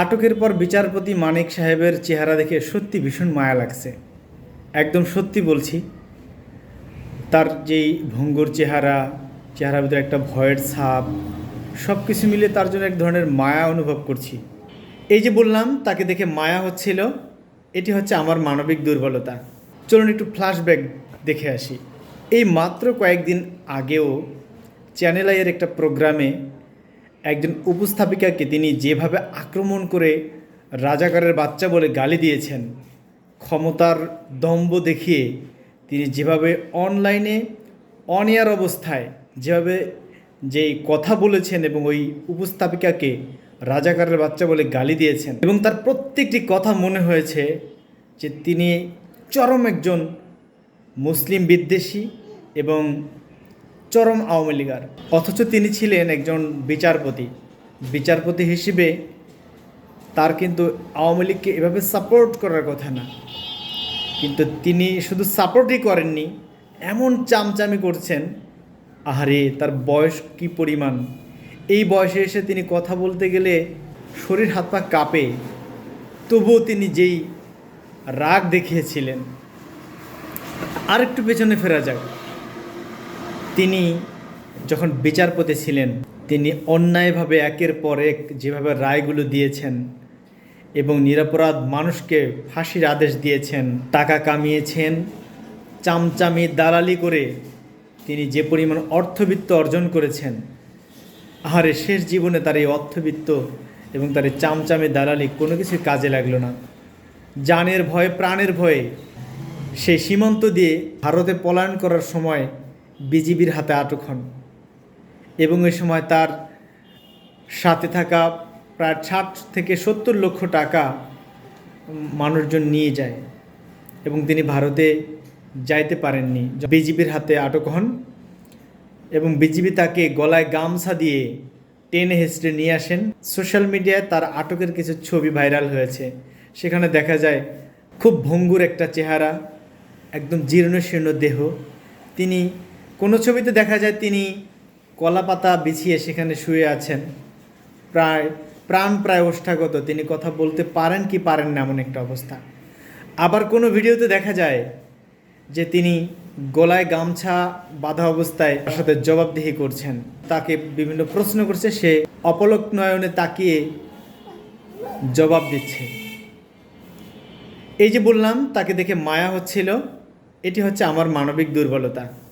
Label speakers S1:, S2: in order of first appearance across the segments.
S1: আটকের পর বিচারপতি মানিক সাহেবের চেহারা দেখে সত্যি ভীষণ মায়া লাগছে। একদম সত্যি বলছি, তার যেই ভঙ্গুর চেহারা, চেহারার ভিতরে একটা ভয়ের ছাপ সব কিছু মিলে তার জন্য এক ধরনের মায়া অনুভব করছি। এই যে বললাম, তাকে দেখে মায়া হচ্ছিল, এটি হচ্ছে আমার মানবিক দুর্বলতা। চলুন একটু ফ্ল্যাশব্যাক দেখে আসি। এই মাত্র কয়েকদিন আগেও চ্যানেল আইয়ের একটা প্রোগ্রামে একজন উপস্থাপিকাকে তিনি যেভাবে আক্রমণ করে রাজাকারের বাচ্চা বলে গালি দিয়েছেন, ক্ষমতার দম্ভ দেখিয়ে তিনি যেভাবে অনলাইনে অনিয়ার অবস্থায়, যেভাবে যেই কথা বলেছেন এবং ওই উপস্থাপিকাকে রাজাকারের বাচ্চা বলে গালি দিয়েছেন এবং তার প্রত্যেকটি কথা মনে হয়েছে যে তিনি চরম একজন মুসলিম বিদ্বেষী এবং চরম আওয়ামী লীগার। অথচ তিনি ছিলেন একজন বিচারপতি। বিচারপতি হিসেবে তার কিন্তু আওয়ামী লীগকে এভাবে সাপোর্ট করার কথা না। কিন্তু তিনি শুধু সাপোর্টই করেননি, এমন চামচামি করছেন, আহারে, তার বয়স কি পরিমাণ? এই বয়সে এসে তিনি কথা বলতে গেলে শরীর হাত পা কাঁপে। তবুও তিনি যেই রাগ দেখিয়েছিলেন। আরেকটু পেছনে ফেরা যাক। তিনি যখন বিচারপতি ছিলেন, তিনি অন্যায়ভাবে একের পর এক যেভাবে রায়গুলো দিয়েছেন এবং নিরপরাধ মানুষকে ফাঁসির আদেশ দিয়েছেন, টাকা কামিয়েছেন, চামচামি দালালি করে তিনি যে পরিমাণ অর্থবিত্ত অর্জন করেছেন, আহারে শেষ জীবনে তার এই অর্থবিত্ত এবং তার এই চামচামি দালালি কোনো কিছুই কাজে লাগল না। জানের ভয়ে, প্রাণের ভয়ে সে সীমান্ত দিয়ে ভারতে পলায়ন করার সময় বিজিবির হাতে আটক হন এবং এ সময় তার সাথে থাকা প্রায় ষাট থেকে সত্তর লক্ষ টাকা মানুষজন নিয়ে যায় এবং তিনি ভারতে যাইতে পারেননি। বিজিবির হাতে আটক হন এবং বিজিবি তাকে গলায় গামছা দিয়ে টেনে হেসড়ে নিয়ে আসেন। সোশ্যাল মিডিয়ায় তার আটকের কিছু ছবি ভাইরাল হয়েছে। সেখানে দেখা যায়, খুব ভঙ্গুর একটা চেহারা, একদম জীর্ণ শীর্ণ দেহ। তিনি কোনো ছবিতে দেখা যায় তিনি কলা পাতা বিছিয়ে সেখানে শুয়ে আছেন। প্রায়, প্রাণ প্রায় ওষ্ঠাগত। তিনি কথা বলতে পারেন কি পারেন না এমন একটা অবস্থা। আবার কোনো ভিডিওতে দেখা যায় যে তিনি গলায় গামছা বাঁধা অবস্থায় তার সাথে জবাবদিহি করছেন। তাকে বিভিন্ন প্রশ্ন করছে। সে অপলক নয়নে তাকিয়ে জবাব দিচ্ছে। এই যে বললাম, তাকে দেখে মায়া হচ্ছিল। এটি হচ্ছে আমার মানবিক দুর্বলতা।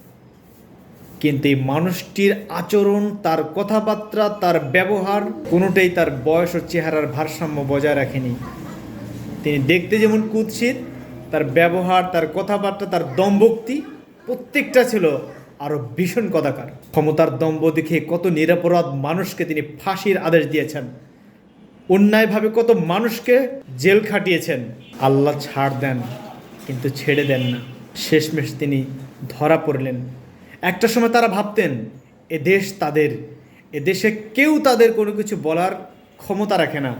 S1: কিন্তু এই মানুষটির আচরণ, তার কথাবার্তা, তার ব্যবহার কোনোটাই তার বয়স ও চেহারার ভারসাম্য বজায় রাখেনি। তিনি দেখতে যেমন কুৎসিত, তার ব্যবহার, তার কথাবার্তা, তার দম্ভক্তি প্রত্যেকটা ছিল আরও ভীষণ কদাকার। ক্ষমতার দম্ভ দেখে কত নিরাপরাধ মানুষকে তিনি ফাঁসির আদেশ দিয়েছেন। অন্যায়ভাবে কত মানুষকে জেল খাটিয়েছেন। আল্লাহ ছাড় দেন, কিন্তু ছেড়ে দেন না। শেষমেশ তিনি ধরা পড়লেন। একটা সময় তারা ভাবতেন, এ দেশ তাদের, এ দেশে কেউ তাদের কোনো কিছু বলার ক্ষমতা রাখে না।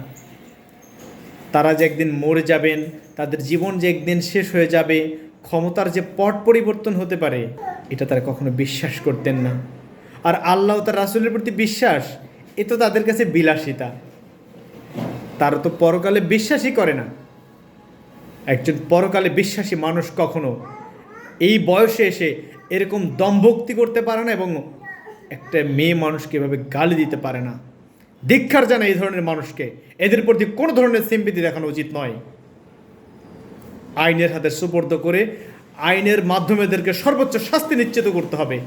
S1: তারা যে একদিন মরে যাবেন, তাদের জীবন যে একদিন শেষ হয়ে যাবে, ক্ষমতার যে পট পরিবর্তন হতে পারে, এটা তারা কখনো বিশ্বাস করতেন না। আর আল্লাহ তার রাসুলের প্রতি বিশ্বাস, এ তো তাদের কাছে বিলাসিতা। তারা তো পরকালে বিশ্বাসই করে না। একজন পরকালে বিশ্বাসী মানুষ কখনো এই বয়সে এসে এরকম দমভক্তি করতে পারে না এবং একটা মেয়ে মানুষকে এভাবে গালি দিতে পারে না। দীক্ষার জানা এই ধরনের মানুষকে, এদের প্রতি কোনো ধরনের সিম্পিতি দেখানো উচিত নয়। আইনের হাতে সুপর্দ করে আইনের মাধ্যমে এদেরকে সর্বোচ্চ শাস্তি নিশ্চিত করতে হবে।